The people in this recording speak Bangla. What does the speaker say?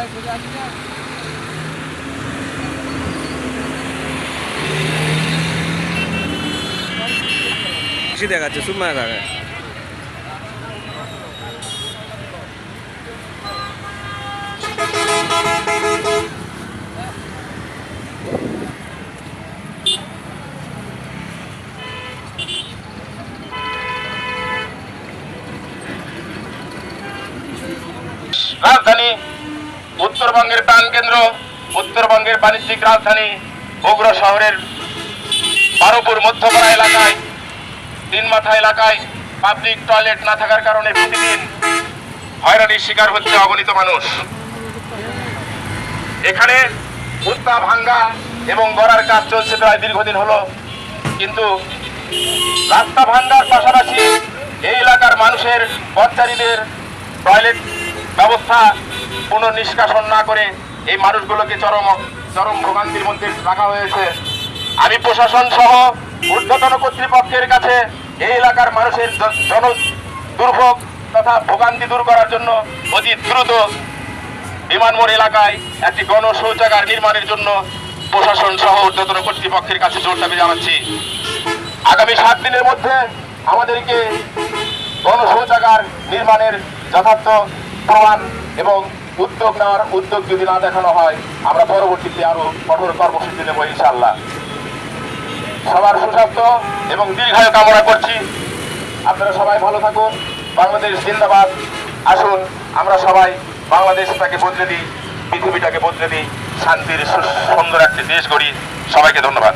রাস্তায় দেখাচ্ছে সুমায় দেখায় রাজধানী উত্তরবঙ্গের প্রাণকেন্দ্র, উত্তরবঙ্গের বাণিজ্যিক রাজধানী বগুড়া শহরের বারোপুর মধ্যপাড়া এলাকায়, তিন মাথা এলাকায় পাবলিক টয়লেট না থাকার কারণে প্রতিদিন হয়রানির শিকার হচ্ছে অগণিত মানুষ। এখানে উত্তা ভাঙ্গা এবং গড়ার কাজ চলছে প্রায় দীর্ঘদিন হলো, কিন্তু রাস্তা ভাঙ্গার পাশাপাশি এই এলাকার মানুষের পথচারীদের টয়লেট ব্যবস্থা পুনর্নিষ্কাশন না করে এই মানুষগুলোকে চরম চরম ভোগান্তির মধ্যে রাখা হয়েছে। আমি প্রশাসন সহ ঊর্ধ্বতন কর্তৃপক্ষের কাছে এই এলাকার মানুষের জন, দুর্ভোগ তথা ভোগান্তি দূর করার জন্য অতি দ্রুত বিমানমোড় এলাকায় একটি গণ শৌচাগার নির্মাণের জন্য প্রশাসন সহ ঊর্ধ্বতন কর্তৃপক্ষের কাছে জোর দাবি জানাচ্ছি। আগামী সাত দিনের মধ্যে আমাদেরকে গণ শৌচাগার নির্মাণের যথার্থ প্রমাণ এবং উদ্যোগ নেওয়ার উদ্যোগ যদি না দেখানো হয়, আমরা পরবর্তীতে আরও কঠোর কর্মসূচি নেব ইনশাল্লাহ সবার সুস্বাস্থ্য এবং দীর্ঘায়ু কামনা করছি। আপনারা সবাই ভালো থাকুন, বাংলাদেশ জিন্দাবাদ। আসুন, আমরা সবাই বাংলাদেশটাকে বদলে দিই, পৃথিবীটাকে বদলে দিই, শান্তির সুন্দর একটি দেশ গড়ি। সবাইকে ধন্যবাদ।